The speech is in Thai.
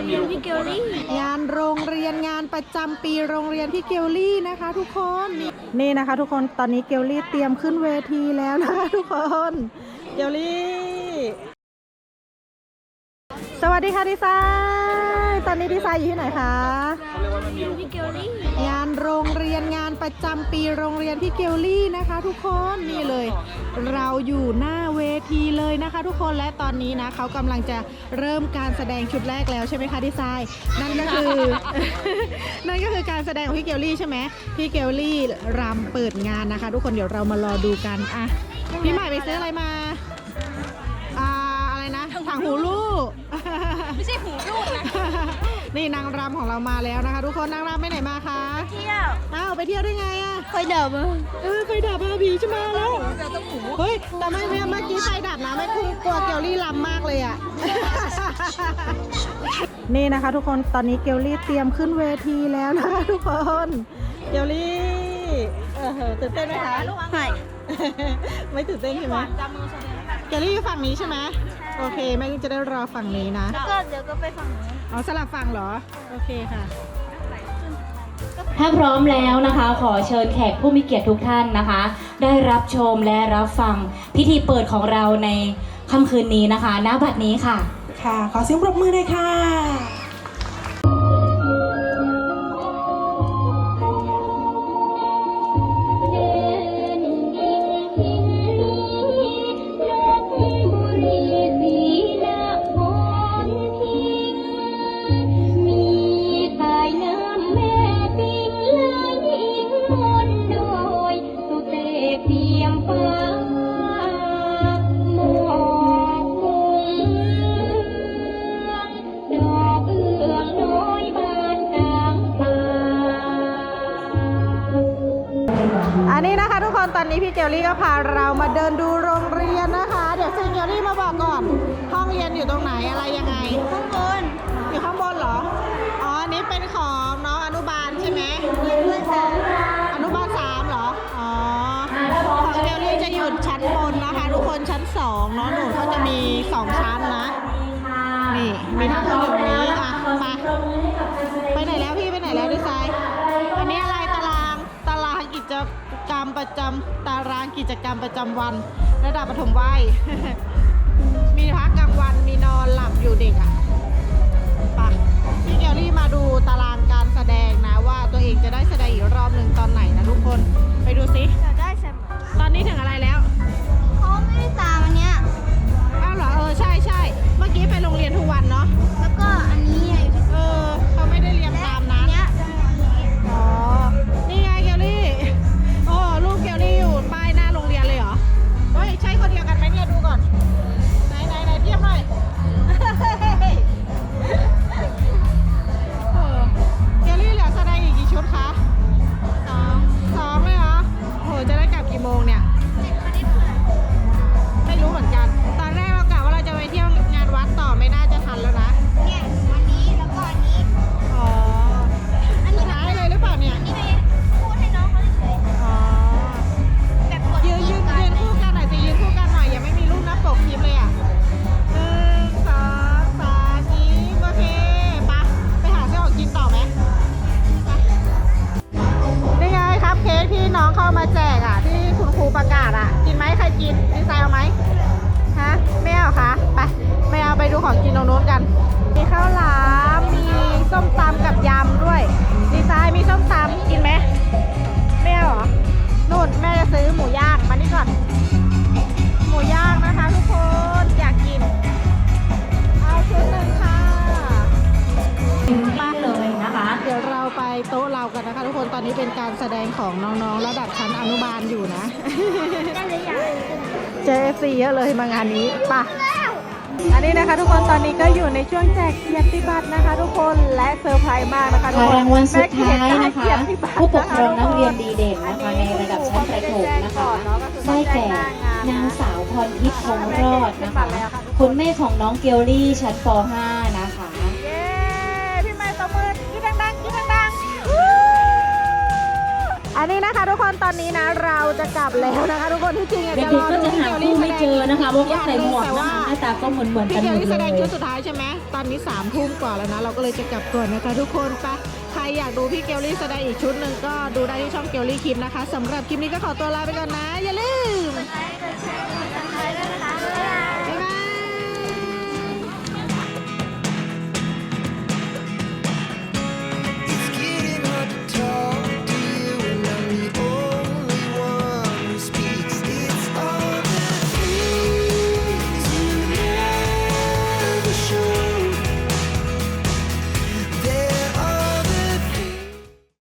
มันมีรูปพี่เกลลี่ งานโรงเรียนงานประจำปีโรงเรียนพี่เกลลี่นะคะ ทุกคนนี่นี่นะคะ ทุกคนตอนนี้เกลลี่เตรียมขึ้นเวทีแล้วนะคะทุกคนเกลลี่ สวัสดีค่ะดีไซน์ตอนนี้ดีไซน์อยู่ที่ไหนคะ เขาเรียกว่ามันมีรูปพี่เกลลี่ งานโรงเรียนงาน ประจำปีโรงเรียนพี่เกลลี่นะคะ ทุกคนนี่เลย เราอยู่หน้าเวทีเลยนะคะ ทุกคนและตอนนี้นะเขากำลังจะเริ่มการแสดงชุดแรกแล้วใช่ไหมคะดีไซน์นั่นก็คือ นั่นก็คือการแสดงของพี่เกลลี่ใช่ไหมพี่เกลลี่รำเปิดงานนะคะ ทุกคนเดี๋ยวเรามารอดูกันอะพี่ใหม่ไปซื้ออะไรมา นี่นางรำของเรามาแล้วนะคะ ทุกคนนางรำไปไหนมาคะเที่ยวอ้าวไปเที่ยวได้ไงอะไฟดับอะเออไฟดับมาผีใช่ไหมแล้วเราต้องหูเฮ้ยแต่ไม่ไม่เมื่อกี้ไฟดับนะไม่คุ้กลัวเกลลี่ลำมากเลยอะนี่นะคะ ทุกคนตอนนี้เกลลี่เตรียมขึ้นเวทีแล้วนะคะทุกคนเกลลี่เออตื่นเต้นไหมคะไม่ไม่ตื่นเต้นใช่ไหมจับมือแสดงเกลลี่อยู่ฝั่งนี้ใช่ไหม โอเคแม่จะได้รอฝั่งนี้นะ แล้วก็เดี๋ยวก็ไปฝั่งนู้นอ๋อสลับฝั่งเหรอ โอเคค่ะ ถ้าพร้อมแล้วนะคะ ขอเชิญแขกผู้มีเกียรติทุกท่านนะคะ ได้รับชมและรับฟังพิธีเปิดของเราในค่ำคืนนี้นะคะณบัดนี้ค่ะ ค่ะ ขอเสียงปรบมือเลยค่ะ อันนี้นะคะทุกคนตอนนี้พี่เกลลี่ก็พาเรามาเดินดูโรงเรียนนะคะ เดี๋ยวซีเกลลี่มาบอกก่อน ห้องเรียนอยู่ตรงไหนอะไรยังไงข้างบนอยู่ข้างบนเหรออ๋ออันนี้เป็นของน้องอนุบาลใช่ไหมอนุบาลสามเหรออ๋อของเกลลี่จะอยู่ชั้นบนนะคะ ทุกคนชั้นสองเนาะหนูก็จะมีสองชั้นนะนี่มีทั้งหมดนี้อะไปามประจำตารางกิจกรรมประจำวัน ระดับปฐมวัย มีพักกลางวันมีนอนหลับอยู่เด็กอะไปะพี่เกลลี่มาดูตาราง ที่น้องเข้ามาแจกอะ ที่คุณครูประกาศอะ กินไหมใครกินดีไซน์เอาไหมฮะไม่เอาคะไปไม่เอาไปดูของกินตรงนู้นกัน มีข้าวหลามมีส้มตำกับยำด้วย ดีไซน์มีส้มตำกินไหมไม่เอาเหรอนู่นแม่จะซื้อหมูย่างมานี่ก่อน หมูย่างนะคะทุกคนอยากกิน เอาชุดหนึ่งค่ะมากเลยนะคะ เดี๋ยวเราไปโต๊ะเรากันนะคะทุกคนต อนนี้เป็นการแสดงของน้องๆ ระดับชั้นอนุบาลอยู่นะได้เลยยังเจอ FC เยอะเลยมางานนี้ไป่ะ อันนี้นะคะทุกคนตอนนี้ก็อยู่ในช่วงแจกเกียรติบัตรนะคะ ทุกคนและเซอร์ไพรส์มากนะคะทุกค่ะคนรางวัลสุดท้ายนะคะแม่เกียรติบัตผู้ปกครองนักเรียนะะดีเด่นนะคะในระดับชั้นประถมนะคะได้แก่นางสาวพรทิพย์คงรอดนะคะ คุณแม่ของน้องเกลลี่ชั้นป .5 อันนี้นะคะทุกคนตอนนี้นะเราจะกลับแล้วนะคะ ทุกคนที่จริงเด็จะกรอๆก็ดูจะพี่หาเกลลี่คู่แไม่เจอนะคะเพราะว่าใส่หมวกนะคะหน้าตาก็เหมือนเหมือนกัพี่นเกลดลี่แสดเลงย ชุดสุดท้ายใช่ไหมตอนนี้3ามทุ่มกว่าแล้วนะ เราก็เลยจะกลับก่อนนะคะทุกคนไปใครอยากดูพี่เกลลี่แสดงอีกชุดหนึ่งก็ดูได้ที่ช่องเกลลี่คลิปนะคะสำหรับคลิปนี้ก็ขอตัวลาไปก่อนนะ อย่าลืม